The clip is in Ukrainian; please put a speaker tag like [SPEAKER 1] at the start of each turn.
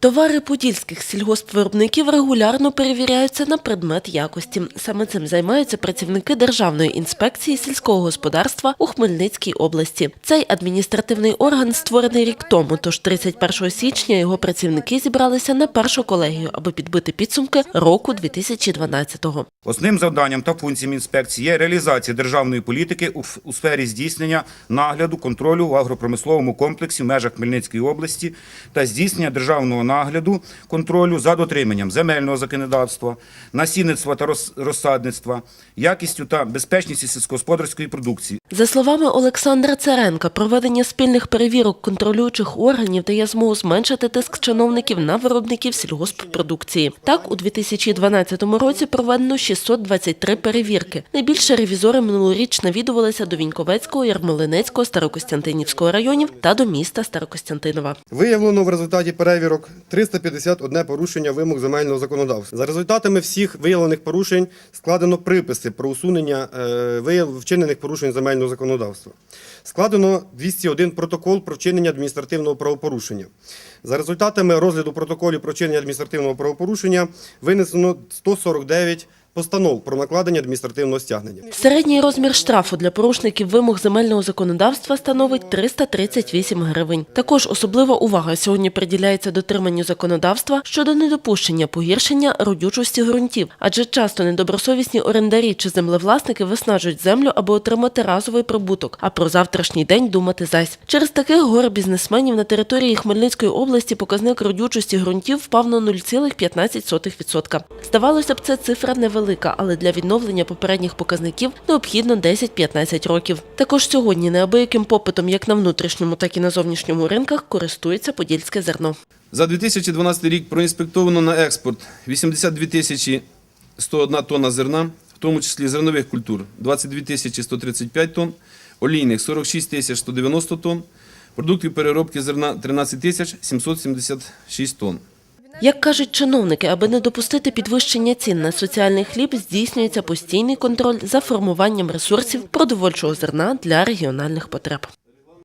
[SPEAKER 1] Товари подільських сільгоспвиробників регулярно перевіряються на предмет якості. Саме цим займаються працівники Державної інспекції сільського господарства у Хмельницькій області. Цей адміністративний орган створений рік тому, тож 31 січня його працівники зібралися на першу колегію, аби підбити підсумки року 2012-го.
[SPEAKER 2] Основним завданням та функціями інспекції є реалізація державної політики у сфері здійснення нагляду, контролю в агропромисловому комплексі в межах Хмельницької області та здійснення державного нагляду, контролю за дотриманням земельного законодавства, насінництва та роз- розсадництва, якістю та безпечністю сільськогосподарської продукції,
[SPEAKER 1] За словами Олександра Царенка, проведення спільних перевірок контролюючих органів дає змогу зменшити тиск чиновників на виробників сільгосппродукції. Так, у 2012 році проведено 623 перевірки. Найбільше ревізори минулоріч навідувалися до Віньковецького, Ярмолинецького, Старокостянтинівського районів та до міста Старокостянтинова.
[SPEAKER 3] Виявлено в результаті перевірок 351 порушення вимог земельного законодавства. За результатами всіх виявлених порушень складено приписи про усунення е, вчинених порушень земельного законодавства. Складено 201 протокол про вчинення адміністративного правопорушення. За результатами розгляду протоколів про вчинення адміністративного правопорушення винесено 149 постанов про накладення адміністративного стягнення.
[SPEAKER 1] Середній розмір штрафу для порушників вимог земельного законодавства становить 338 гривень. Також особлива увага сьогодні приділяється дотриманню законодавства щодо недопущення погіршення родючості ґрунтів, адже часто недобросовісні орендарі чи землевласники виснажують землю, аби отримати разовий прибуток, а про завтрашній день думати зась. Через таких горе бізнесменів на території Хмельницької області показник родючості ґрунтів впав на 0,15%. Здавалося б, це цифра невелика, але для відновлення попередніх показників необхідно 10-15 років. Також сьогодні неабияким попитом як на внутрішньому, так і на зовнішньому ринках користується подільське зерно.
[SPEAKER 4] За 2012 рік проінспектовано на експорт 82 тисячі 101 тонна зерна, в тому числі зернових культур 22 тисячі 135 тонн, олійних 46 тисяч 190 тонн, продуктів переробки зерна 13 тисяч 776 тонн.
[SPEAKER 1] Як кажуть чиновники, аби не допустити підвищення цін на соціальний хліб, здійснюється постійний контроль за формуванням ресурсів продовольчого зерна для регіональних потреб.